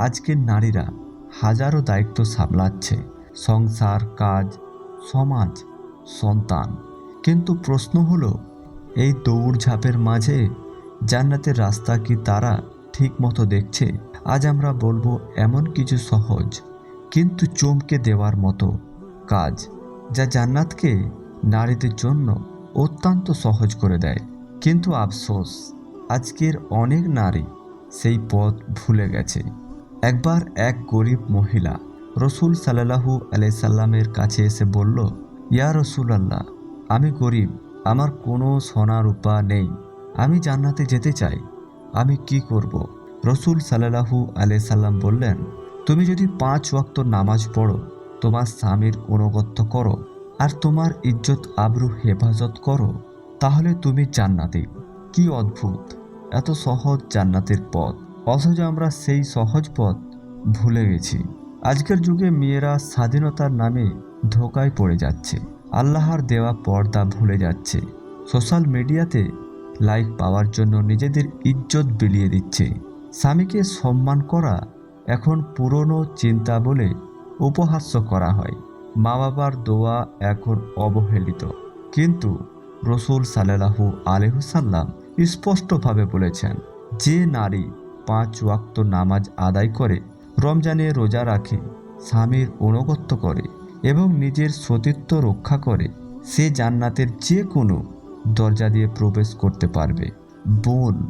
আজকের নারীরা হাজারো দায়িত্ব সামলাচ্ছে। সংসার, কাজ, সমাজ, সন্তান। কিন্তু প্রশ্ন হলো, এই দৌড়ঝাঁপের মাঝে জান্নাতের রাস্তা কি তারা ঠিক মতো দেখছে? আজ আমরা বলব, এমন কিছু সহজ কিন্তু চমকে দেওয়ার মতো কাজ যা জান্নাতকে নারীদের জন্য অত্যন্ত সহজ করে দেয়। কিন্তু আফসোস, আজকের অনেক নারী সেই পথ ভুলে গেছে। একবার এক গরিব মহিলা রসুল সাল্লাহু আলাইসাল্লামের কাছে এসে বলল, ইয়া রসুল আল্লাহ আমি গরিব, আমার কোনো সোনা রূপা নেই, আমি জান্নাতে যেতে চাই, আমি কি করব? রসুল সাল্লাহু আলাইসাল্লাম বললেন, তুমি যদি পাঁচ ওয়াক্ত নামাজ পড়ো, তোমার স্বামীর অনুগত্য করো, আর তোমার ইজ্জত আবরু হেফাজত করো, তাহলে তুমি জান্নাতি। কি অদ্ভুত! এত সহজ জান্নাতের পথ। অথচ আমরা সেই সহজ পথ ভুলে গেছি। আজকের যুগে মেয়েরা স্বাধীনতার নামে ধোকায় পড়ে যাচ্ছে। আল্লাহর দেওয়া পর্দা ভুলে যাচ্ছে। সোশ্যাল মিডিয়াতে লাইক পাওয়ার জন্য নিজেদের ইজ্জত বিলিয়ে দিচ্ছে। স্বামীকে সম্মান করা এখন পুরনো চিন্তা বলে উপহাস্য করা হয়। মা বাবার দোয়া এখন অবহেলিত। কিন্তু রসুল সাল্লাহু আলহুসাল্লাম স্পষ্টভাবে বলেছেন, যে নারী পাঁচ ওয়াক্ত নামাজ আদায় করে, রমজানে রোজা রাখে, স্বামীর অনুগত্য করে এবং নিজের সতীত্ব রক্ষা করে। সে জান্নাতের যে কোনো দরজা দিয়ে প্রবেশ করতে পারবে। বোন,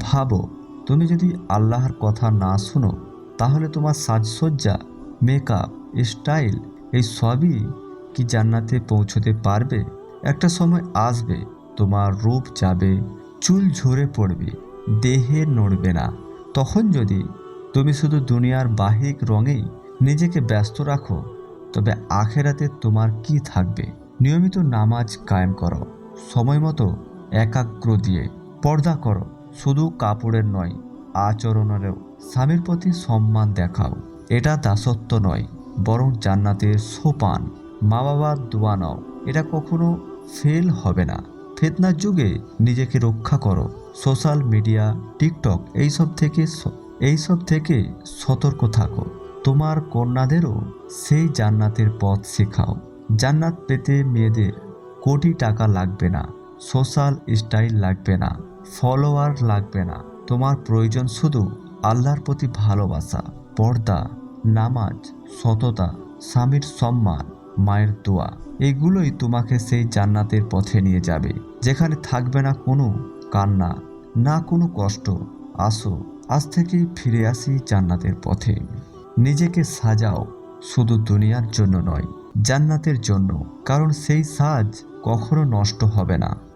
ভাবো, তুমি যদি আল্লাহর কথা না শোনো, তাহলে তোমার সাজসজ্জা মেকআপ স্টাইল এই সবই কি জান্নাতে পৌঁছতে পারবে? একটা সময় আসবে, তোমার রূপ যাবে, চুল ঝরে পড়বে, দেহে নড়বে না। তখন যদি তুমি শুধু দুনিয়ার বাহিক রঙেই নিজেকে ব্যস্ত রাখো, তবে আখেরাতে তোমার কি থাকবে? নিয়মিত নামাজ কায়েম করো, সময় মতো একাগ্র দিয়ে পর্দা করো, শুধু কাপড়ের নয়, আচরণেরও স্বামীর প্রতি সম্মান দেখাও। এটা দাসত্ব নয়, বরং জান্নাতের সোপান। মা বাবার দোয়া নাও, এটা কখনো ফেল হবে না। ফেতনার যুগে নিজেকে রক্ষা করো। সোশ্যাল মিডিয়া, টিকটক, এইসব থেকে এইসব থেকে সতর্ক থাকো। তোমার কন্যাদেরও সেই জান্নাতের পথ শেখাও। জান্নাত পেতে মেয়েদের কোটি টাকা লাগবে না, সোশ্যাল স্টাইল লাগবে না, ফলোয়ার লাগবে না। তোমার প্রয়োজন শুধু আল্লাহর প্রতি ভালোবাসা, পর্দা, নামাজ, সততা, স্বামীর সম্মান, মায়ের দোয়া। এগুলোই তোমাকে সেই জান্নাতের পথে নিয়ে যাবে, যেখানে থাকবে না কোনো কান্না, না কোনো কষ্ট, আসো, আজ থেকে ফিরে আসি জান্নাতের পথে। নিজেকে সাজাও, শুধু দুনিয়ার জন্য নয়, জান্নাতের জন্য, কারণ সেই সাজ কখনো নষ্ট হবে না।